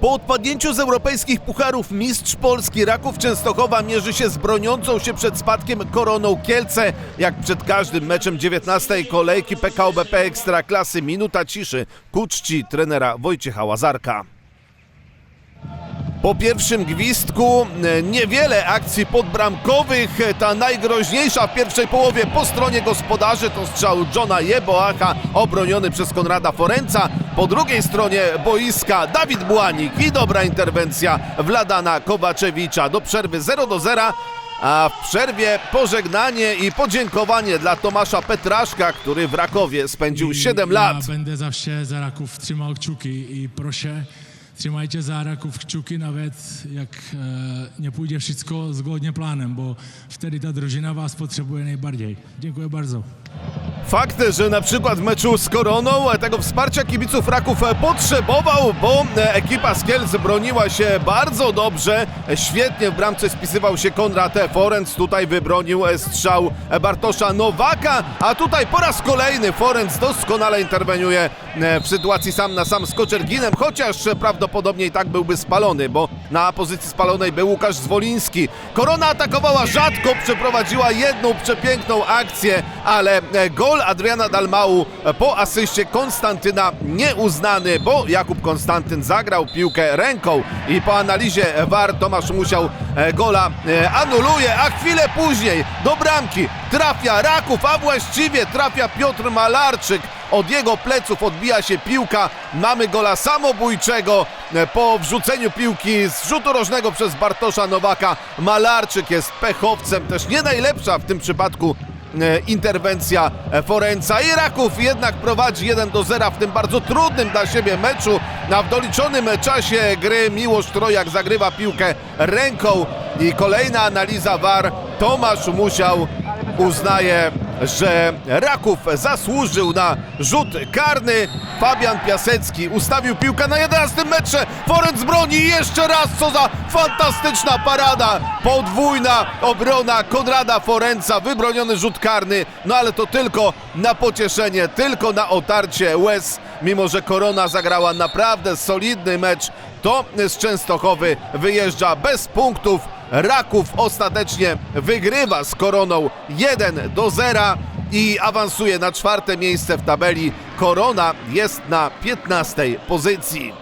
Po odpadnięciu z europejskich pucharów mistrz Polski Raków Częstochowa mierzy się z broniącą się przed spadkiem Koroną Kielce. Jak przed każdym meczem 19 kolejki PKO BP Ekstraklasy minuta ciszy ku czci trenera Wojciecha Łazarka. Po pierwszym gwizdku e, niewiele akcji podbramkowych. E, Ta najgroźniejsza w pierwszej połowie po stronie gospodarzy to strzał Johna Jeboacha obroniony przez Konrada Forenca. Po drugiej stronie boiska Dawid Błanik i dobra interwencja Wladana Kowaczewicza do przerwy 0 do 0. A w przerwie pożegnanie i podziękowanie dla Tomasza Petraszka, który w Rakowie spędził 7 lat. Ja będę zawsze za Raków trzymał kciuki i proszę, trzymajcie za Raków kciuki nawet jak e, nie pójdzie wszystko zgodnie planem, bo wtedy ta drużyna was potrzebuje najbardziej. Dziękuję bardzo. Fakt, że na przykład w meczu z Koroną e, tego wsparcia kibiców Raków e, potrzebował, bo e, ekipa z Kielc broniła się bardzo dobrze. Świetnie w bramce spisywał się Konrad Forenc. Tutaj wybronił strzał Bartosza Nowaka, a tutaj po raz kolejny Forenc doskonale interweniuje w sytuacji sam na sam z Koczerginem, chociaż prawdopodobnie i tak byłby spalony, bo na pozycji spalonej był Łukasz Zwoliński. Korona atakowała rzadko, przeprowadziła jedną przepiękną akcję, ale e, gol Adriana Dalmału e, po asyście Konstantyna nieuznany, bo Jakub Konstantyn zagrał piłkę ręką i po analizie VAR Tomasz Musiał e, gola anuluje, a chwilę później do bramki trafia Raków, a właściwie trafia Piotr Malarczyk. Od jego pleców odbija się piłka. Mamy gola samobójczego e, po wrzuceniu piłki z rzutu rożnego przez Bartosza Nowaka. Malarczyk jest pechowcem, też nie najlepsza w tym przypadku e, interwencja e, Forenca. I Raków jednak prowadzi 1 do 0 w tym bardzo trudnym dla siebie meczu. Na w doliczonym czasie gry Miłosz Trojak zagrywa piłkę ręką i kolejna analiza VAR. Tomasz Musiał uznaje, że Raków zasłużył na rzut karny. Fabian Piasecki ustawił piłkę na 11 metrze. Forenc broni jeszcze raz, co za fantastyczna parada. Podwójna obrona Konrada Forenca, wybroniony rzut karny. No ale to tylko na pocieszenie, tylko na otarcie łez. Mimo, że Korona zagrała naprawdę solidny mecz, to z Częstochowy wyjeżdża bez punktów. Raków ostatecznie wygrywa z Koroną 1 do 0 i awansuje na czwarte miejsce w tabeli. Korona jest na 15 pozycji.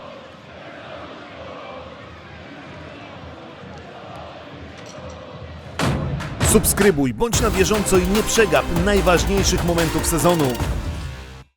Subskrybuj, bądź na bieżąco i nie przegap najważniejszych momentów sezonu.